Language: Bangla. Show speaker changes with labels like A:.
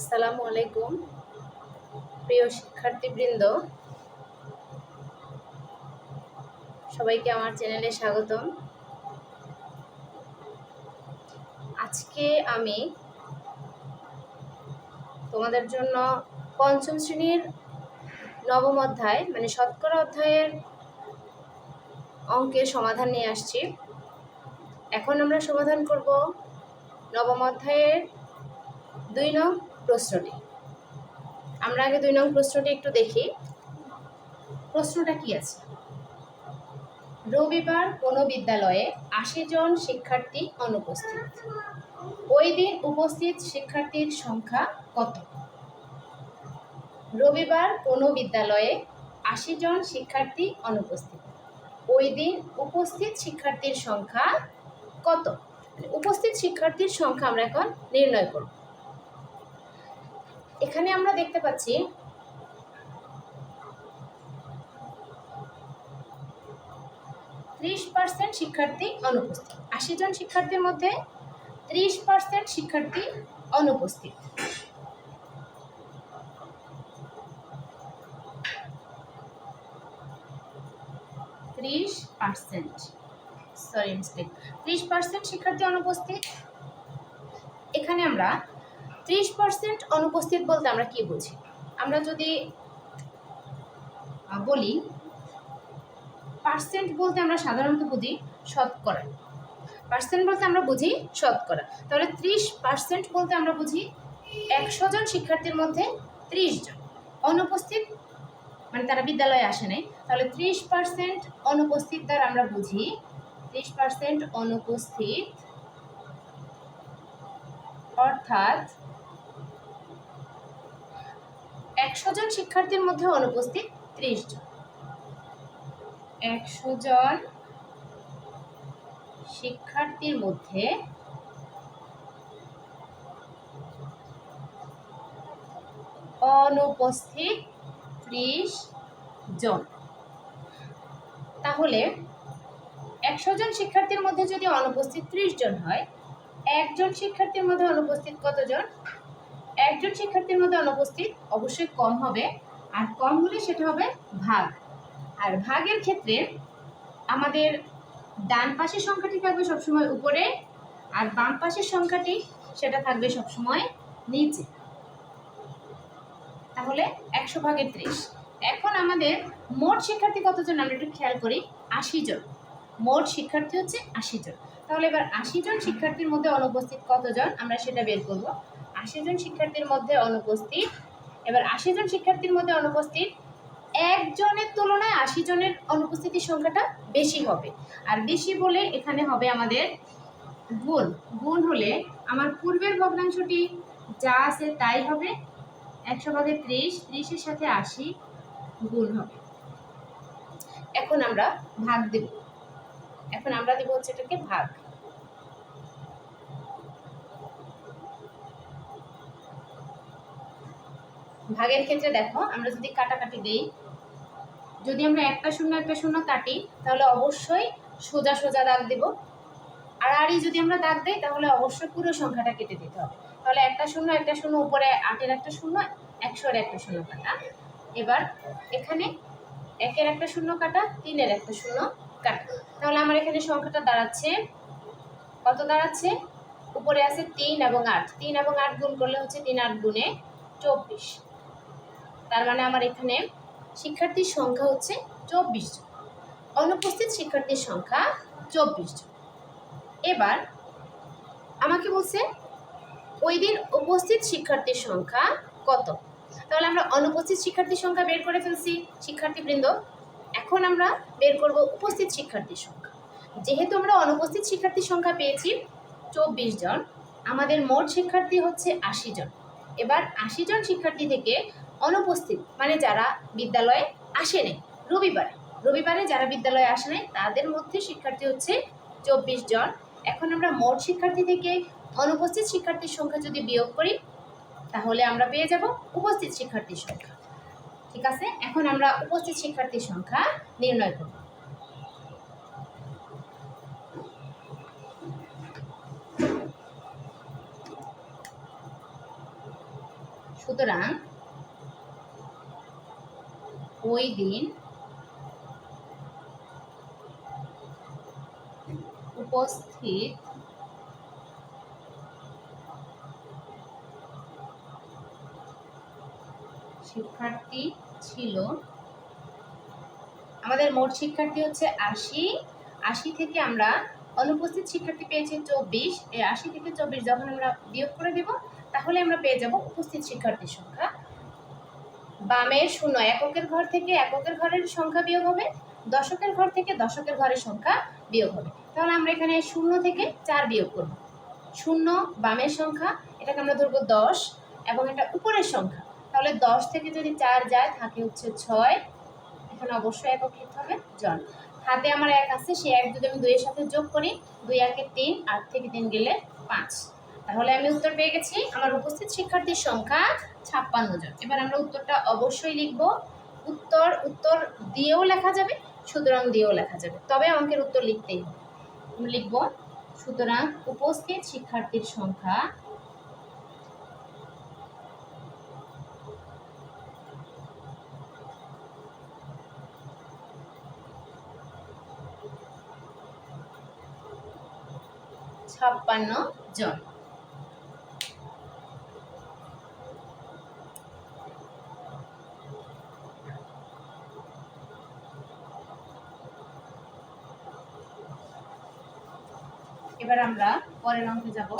A: আসসালামু আলাইকুম, প্রিয় শিক্ষার্থীবৃন্দ। সবাইকে আমার চ্যানেলে স্বাগতম। আজকে আমি তোমাদের জন্য পঞ্চম শ্রেণির নবম অধ্যায় মানে শতকরা অধ্যায়ের অঙ্কের সমাধান নিয়ে আসছি। এখন আমরা সমাধান করব নবম অধ্যায়ের দুই নং প্রশ্নটি। আমরা আগে দুই নং প্রশ্নটি একটু দেখি। প্রশ্নটা কি আছে? রবিবার কোনো বিদ্যালয়ে আশি জন শিক্ষার্থী অনুপস্থিত? ওই দিন উপস্থিত শিক্ষার্থীর সংখ্যা কত? রবিবার কোনো বিদ্যালয়ে আশি জন শিক্ষার্থী অনুপস্থিত? ওই দিন উপস্থিত শিক্ষার্থীর সংখ্যা কত? উপস্থিত শিক্ষার্থীর সংখ্যা আমরা এখন নির্ণয় করব। এখানে আমরা দেখতে পাচ্ছি ত্রিশ পার্সেন্ট শিক্ষার্থী অনুপস্থিত। আশি জন শিক্ষার্থীর মধ্যে ত্রিশ পার্সেন্ট শিক্ষার্থী অনুপস্থিত। ত্রিশ পার্সেন্ট সরি মিস্টেক ত্রিশ পার্সেন্ট শিক্ষার্থী অনুপস্থিত। এখানে আমরা ত্রিশ পার্সেন্ট অনুপস্থিত বলতে আমরা কি বুঝি? আমরা যদি বলি পার্সেন্ট বলতে আমরা সাধারণত বুঝি শতকরা। পার্সেন্ট বলতে আমরা বুঝি শতকরা। তাহলে ত্রিশ পার্সেন্ট বলতে আমরা বুঝি একশো জন শিক্ষার্থীর মধ্যে ত্রিশ জন। অনুপস্থিত মানে তারা বিদ্যালয়ে আসে নাই, তাহলে ত্রিশ পার্সেন্ট অনুপস্থিত দ্বারা আমরা বুঝি ত্রিশ পার্সেন্ট অনুপস্থিত, অর্থাৎ একশো জন শিক্ষার্থীর মধ্যে অনুপস্থিত ত্রিশ জন। একশো জন শিক্ষার্থীর মধ্যে অনুপস্থিত ত্রিশ জন। তাহলে একশো জন শিক্ষার্থীর মধ্যে যদি অনুপস্থিত ত্রিশ জন হয়, একজন শিক্ষার্থীর মধ্যে অনুপস্থিত কতজন? একজন শিক্ষার্থীর মধ্যে অনুপস্থিত অবশ্যই কম হবে, আর কম হলে সেটা হবে ভাগ। আর ভাগের ক্ষেত্রে আমাদের ডান পাশের সংখ্যাটি থাকবে সবসময় উপরে, আর বাম পাশের সংখ্যাটি সেটা থাকবে সবসময় নিচে। তাহলে একশো ভাগের ত্রিশ। এখন আমাদের মোট শিক্ষার্থী কতজন? আমরা একটু খেয়াল করি, আশি জন। মোট শিক্ষার্থী হচ্ছে আশি জন। তাহলে এবার আশি জন শিক্ষার্থীর মধ্যে অনুপস্থিত কতজন? আমরা সেটা বের করব। আশি জন শিক্ষার্থীর মধ্যে অনুপস্থিত। এবার আশি জন শিক্ষার্থীর মধ্যে অনুপস্থিত, একজনের তুলনায় আশি জনের অনুপস্থিতির সংখ্যাটা বেশি হবে। আর বেশি বলে এখানে হবে আমাদের গুণ। গুণ হলে আমার পূর্বের ভগ্নাংশটি যা আছে তাই হবে। একশো ভাগে ত্রিশ, ত্রিশের সাথে আশি গুণ হবে। এখন আমরা ভাগ দেব। এখন আমরা দেব হচ্ছে এটাকে ভাগ। ভাগের ক্ষেত্রে দেখো, আমরা যদি কাটাকাটি দেই, যদি আমরা একটা শূন্য একটা শূন্য কাটি, তাহলে অবশ্যই সোজা সোজা দাগ দেব। আর আরই যদি আমরা দাগ দেই, তাহলে অবশ্যই পুরো সংখ্যাটা কেটে দিতে হবে। তাহলে একটা শূন্য একটা শূন্য, উপরে আটের একটা শূন্য, একশোর একটা শূন্য কাটা। এবার এখানে একের একটা শূন্য কাটা, তিনের একটা শূন্য কাটা। তাহলে আমার এখানে সংখ্যাটা দাঁড়াচ্ছে, কত দাঁড়াচ্ছে? উপরে আছে তিন এবং আট। তিন এবং আট গুণ করলে হচ্ছে তিন আট গুণে চব্বিশ। তার মানে আমার এখানে শিক্ষার্থীর সংখ্যা হচ্ছে চব্বিশ জন। অনুপস্থিত শিক্ষার্থীর সংখ্যা চব্বিশ জন। এবার আমাকে বলছে, ওই দিন উপস্থিত শিক্ষার্থীর সংখ্যা কত? তাহলে আমরা অনুপস্থিত শিক্ষার্থীর সংখ্যা বের করে ফেলছি, শিক্ষার্থীবৃন্দ। এখন আমরা বের করব উপস্থিত শিক্ষার্থীর সংখ্যা। যেহেতু আমরা অনুপস্থিত শিক্ষার্থীর সংখ্যা পেয়েছি চব্বিশ জন, আমাদের মোট শিক্ষার্থী হচ্ছে আশি জন। এবার আশি জন শিক্ষার্থী থেকে অনুপস্থিত। মানে যারা বিদ্যালয়ে আসেনি রবিবারে। রবিবারে যারা বিদ্যালয়ে আসে নাই, তাদের মধ্যে শিক্ষার্থী হচ্ছে চব্বিশ জন। এখন আমরা মোট শিক্ষার্থী থেকে অনুপস্থিত শিক্ষার্থীর সংখ্যা যদি বিয়োগ করি, তাহলে আমরা পেয়ে যাব উপস্থিত শিক্ষার্থীর সংখ্যা। ঠিক আছে? এখন আমরা উপস্থিত শিক্ষার্থীর সংখ্যা নির্ণয় করব। সুতরাং ওই দিন উপস্থিত। শিক্ষার্থী ছিল। আমাদের মোট শিক্ষার্থী হচ্ছে আশি। আশি থেকে আমরা অনুপস্থিত শিক্ষার্থী পেয়েছি চব্বিশ। এই আশি থেকে চব্বিশ যখন আমরা বিয়োগ করে দিব, তাহলে আমরা পেয়ে যাব উপস্থিত শিক্ষার্থীর সংখ্যা। বামের শূন্য, এককের ঘর থেকে এককের ঘরের সংখ্যা বিয়োগ হবে, দশকের ঘর থেকে দশকের ঘরের সংখ্যা বিয়োগ হবে। তাহলে আমরা এখানে শূন্য থেকে চার বিয়োগ করব। শূন্য, বামের সংখ্যা, এটাকে আমরা ধরবো দশ, এবং এটা উপরের সংখ্যা। তাহলে দশ থেকে যদি চার যায়, থাকে হচ্ছে ছয়, এখানে অবশ্যই একক লিখতে হবে জন। হাতে আমার এক আছে সেই এক যদি আমি দুইয়ের সাথে যোগ করি, দুই একে তিন, আট থেকে তিন গেলে পাঁচ। তাহলে আমি উত্তর পেয়ে গেছি। আমার উপস্থিত শিক্ষার্থীর সংখ্যা ছাপ্পান্ন জন। এবার আমরা উত্তরটা অবশ্যই লিখব। উত্তর উত্তর দিয়েও লেখা যাবে, সুতরাং দিয়েও লেখা যাবে। তবে অঙ্কের উত্তর লিখতেই হবে। লিখব, সুতরাং উপস্থিত শিক্ষার্থীর সংখ্যা ছাপ্পান্ন জন। এবার আমরা পরের অঙ্কে যাব।